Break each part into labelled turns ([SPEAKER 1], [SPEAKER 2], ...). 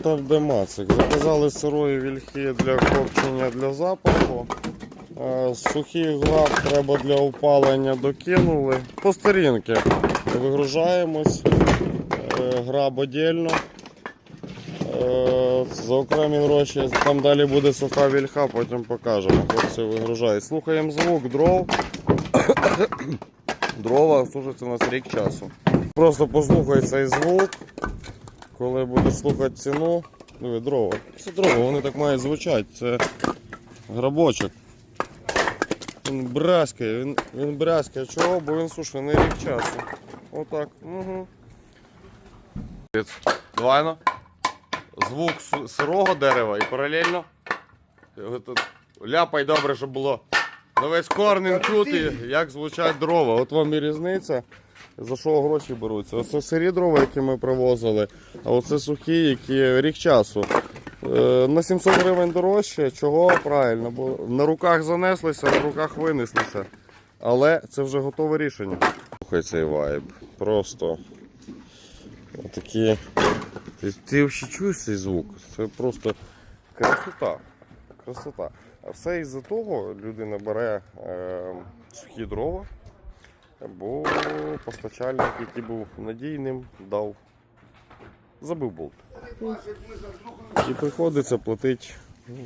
[SPEAKER 1] Там де мацик. Заказали сирої вільхи для копчення для запаху. Сухий граб треба для опалення докинули. По старінки вигружаємось. Е, Граб отдельно. Е, За окремі гроші. Там далі буде суха вільха, потім покажемо. Хлопці вигружають. Слухаємо звук дров. Дрова служаться у нас рік часу. Просто послухай цей звук. Коли будеш слухати ціну, диви, дрова. Це дрова, вони так мають звучати. Це грабочок. Він брязкає, він, він брязкає. Чого? Бо він сушений рік часу. Отак. Угу. Двайно. Звук сирого дерева і паралельно. Ляпай добре, щоб було. На весь корнем чути, як звучать дрова. От вам і різниця. За що гроші беруться? Оце сирі дрова, які ми привозили, а оце сухі, які рік часу. Е, На 700 гривень дорожче. Чого? Правильно, бо на руках занеслися, на руках винеслися. Але це вже готове рішення. Слухай цей вайб. Просто такі. Ти, ти взагалі чуєш цей звук? Це просто красота. Красота. А все із-за того людина бере е, сухі дрова, бо постачальник, який був надійним, дав, забив болт. І приходиться платити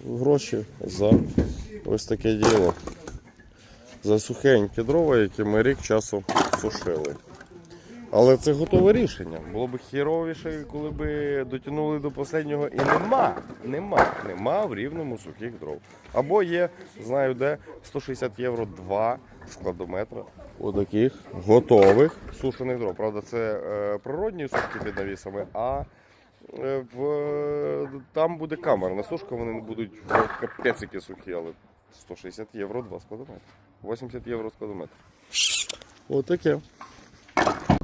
[SPEAKER 1] гроші за ось таке діло. За сухенькі дрова, які ми рік часу сушили. Але це готове рішення. Було б хіровіше, коли б дотягнули до останнього. І нема, нема, нема в рівному сухих дров. Або є, знаю де, 160 євро два складометра отаких готових сушених дров. Правда, це е, природні сушки під навісами, а е, в, там буде камерна сушка, вони будуть капець які сухі, але 160 євро два складометри. 80 євро складометр. Отаке.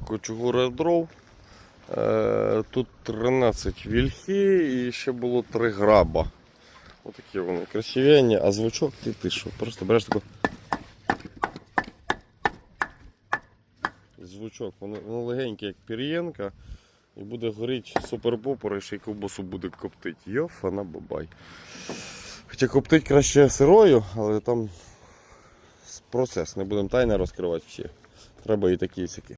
[SPEAKER 1] Кочугура дров. Е, Тут 13 вільхи і ще було 3 граба. Отакі вони красивенні, а звучок ти ти що? Просто береш таку. Звучок, воно, воно легеньке, як пір'єнка, і буде горіти супер-попор, і ще й ковбасу буде коптити. Йофана бабай. Хоча коптить краще сирою, але там процес, не будемо тайне розкривати всі. Треба і такі сяки.